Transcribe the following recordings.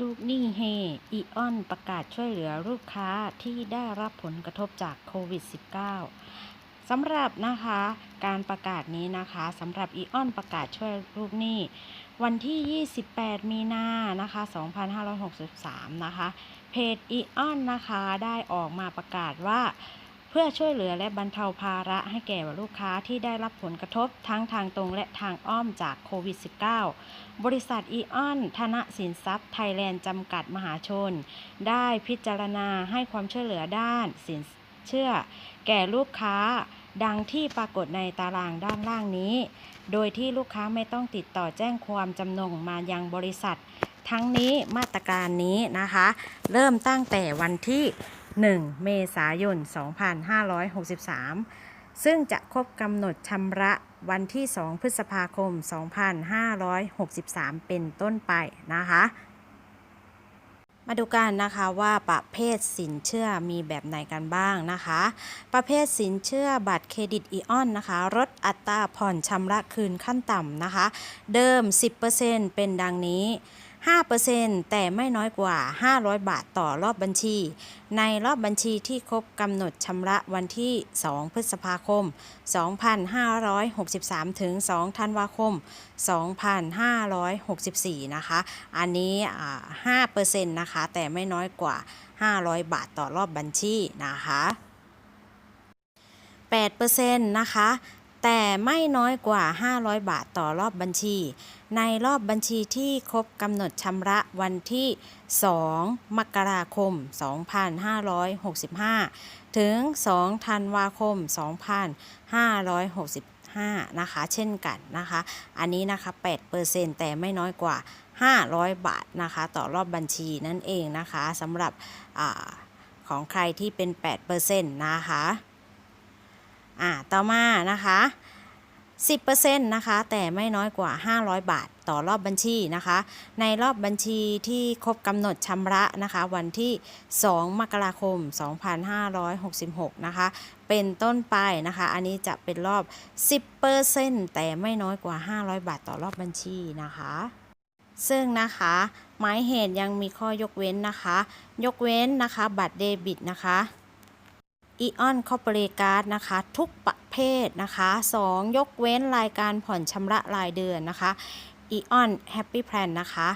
ลูกหนี้เฮอีออนประกาศช่วยเหลือลูกค้าที่ได้รับผลกระทบจากโควิด -19 สำหรับนะคะการประกาศนี้นะคะสำหรับอีออนประกาศช่วยลูกหนี้ วันที่ 28 มีนานะคะ 2563 นะคะ เพจอีออนนะคะได้ออกมาประกาศว่า เพื่อช่วยเหลือและบรรเทาภาระให้แก่ลูกค้าที่ได้รับผลกระทบทั้งทางตรงและทางอ้อมจากโควิด -19 บริษัทอีออน ธนสินทรัพย์ไทยแลนด์จำกัดมหาชน ได้พิจารณาให้ความช่วยเหลือด้านสินเชื่อ แก่ลูกค้าดังที่ปรากฏในตารางด้านล่างนี้ โดยที่ลูกค้าไม่ต้องติดต่อแจ้งความจำนงมายังบริษัท ทั้งนี้มาตรการนี้นะคะ เริ่มตั้งแต่วันที่ 1 เมษายน 2563 ซึ่งจะครบกำหนดชำระวันที่ 2 พฤษภาคม 2563 เป็นต้นไปนะคะ มาดูกันนะคะว่าประเภทสินเชื่อมีแบบไหนกันบ้างนะคะ ประเภทสินเชื่อบัตรเครดิตอีออนนะคะลดอัตราผ่อนชำระคืนขั้นต่ำนะคะ เดิม 10%เป็นดังนี้ 5%แต่ไม่น้อยกว่า 500 บาทต่อรอบบัญชี ในรอบบัญชีที่ครบกำหนดชำระวันที่ 2 พฤษภาคม 2563 ถึง 2 ธันวาคม 2564 นะคะ อันนี้อ่า5%นะคะ แต่ไม่น้อยกว่า 500 บาทต่อรอบบัญชีนะคะ8%นะคะ แต่ไม่น้อยกว่า 500 บาทต่อรอบบัญชี ในรอบบัญชีที่ครบกำหนดชำระวันที่ 2 มกราคม 2565 ถึง 2 ธันวาคม 2565 นะคะ เช่นกันนะคะ อันนี้นะคะ 8%แต่ไม่น้อยกว่า 500 บาทนะคะ ต่อรอบบัญชีนั่นเองนะคะสำหรับอของใครที่เป็น 8%นะคะ อ่าต่อมานะคะ 10%นะคะ แต่ไม่น้อยกว่า 500 บาทต่อรอบบัญชีนะคะ ในรอบบัญชีที่ครบกำหนดชำระนะคะ วันที่ 2 มกราคม 2566 นะคะ เป็นต้นไปนะคะ อันนี้จะเป็นรอบ 10%แต่ไม่น้อยกว่า 500 บาทต่อรอบบัญชีนะคะ ซึ่งนะคะหมายเหตุยังมีข้อยกเว้นนะคะ ยกเว้นนะคะ บัตรเดบิตนะคะ อีออนคอร์ปอเรการ์ดนะคะ ทุกประเภทนะคะ 2 ยกเว้นรายการผ่อนชำระรายเดือนนะคะอีออนแฮปปี้แพลนนะคะ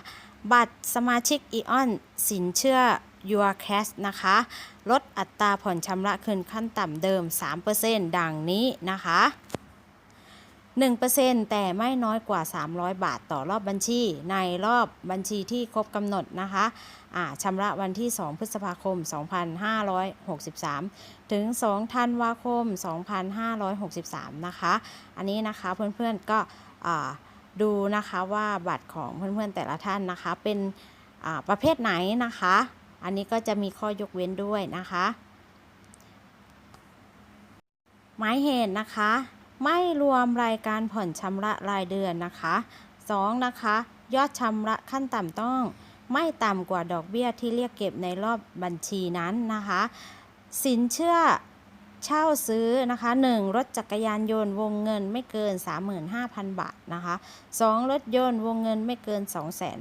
บัตรสมาชิกอีออนสินเชื่อ Your Cash นะคะ ลดอัตราผ่อนชำระคืนขั้นต่ำเดิม 3%ดังนี้นะคะ 1%แต่ไม่น้อยกว่า 300 บาทต่อรอบบัญชี ในรอบบัญชีที่ครบกำหนดนะคะอ่าชำระวันที่ 2 พฤษภาคม 2563 ถึง 2 ธันวาคม 2563 นะคะ อันนี้นะคะเพื่อนๆก็อ่าดูนะคะว่าบัตรของเพื่อนๆแต่ละท่านนะคะ เป็นอ่าประเภทไหนนะคะ อันนี้ก็จะมีข้อยกเว้นด้วยนะคะ หมายเหตุนะคะ ไม่รวมรายการผ่อนชำระรายเดือนนะคะ 2. นะคะ ยอดชำระขั้นต่ำต้องไม่ต่ำกว่าดอกเบี้ยที่เรียกเก็บในรอบบัญชีนั้นนะคะ สินเชื่อ เช่าซื้อนะคะ 1. รถจักรยานยนต์วงเงินไม่เกิน 35,000 บาทนะคะ 2. รถยนต์วงเงินไม่เกิน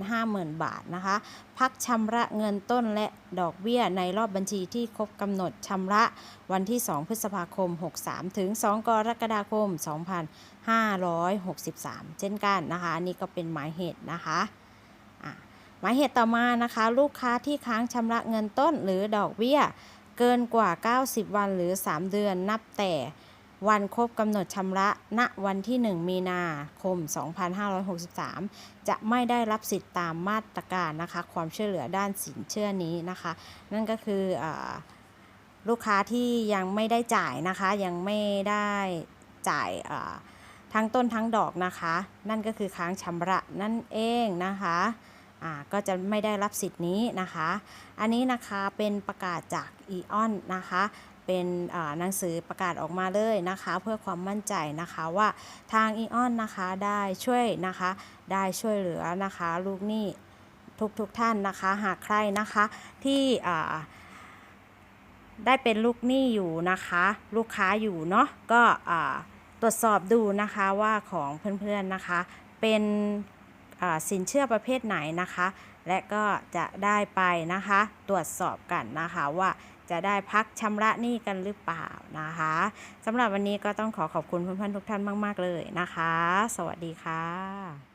250,000 บาทนะคะ พักชำระเงินต้นและดอกเบี้ยในรอบบัญชีที่ครบกำหนดชำระวันที่ 2 พฤษภาคม 63 ถึง 2 กรกฎาคม 2563 เช่นกันนะคะ อันนี้ก็เป็นหมายเหตุนะคะอะหมายเหตุต่อมานะคะ ลูกค้าที่ค้างชำระเงินต้นหรือดอกเบี้ย เกินกว่า 90 วันหรือ 3 เดือนนับแต่วันครบกำหนดชำระ ณ วันที่ 1 มีนาคม 2563 จะไม่ได้รับสิทธิ์ตามมาตรการนะคะ ความช่วยเหลือด้านสินเชื่อนี้นะคะ นั่นก็คืออลูกค้าที่ยังไม่ได้จ่ายนะคะ ยังไม่ได้จ่ายทั้งต้นทั้งดอกนะคะ นั่นก็คือค้างชำระนั่นเองนะคะ ก็จะไม่ได้รับสิทธิ์นี้นะคะ อันนี้นะคะเป็นประกาศจากอีออนนะคะ เป็นหนังสือประกาศออกมาเลยนะคะ เพื่อความมั่นใจนะคะว่าทางอีออนนะคะได้ช่วยนะคะ ได้ช่วยเหลือนะคะ ลูกหนี้ทุกทุกๆท่านนะคะ หากใครนะคะที่ได้เป็นลูกหนี้อยู่นะคะ ลูกค้าอยู่เนาะก็ตรวจสอบดูนะคะว่าของเพื่อนๆนะคะ เป็น สินเชื่อประเภทไหนนะคะ และก็จะได้ไปนะคะ ตรวจสอบกันนะคะว่าจะได้พักชำระหนี้กันหรือเปล่านะคะสำหรับวันนี้ก็ต้องขอขอบคุณเพื่อนๆทุกท่านมาก ๆ เลยนะคะ สวัสดีค่ะ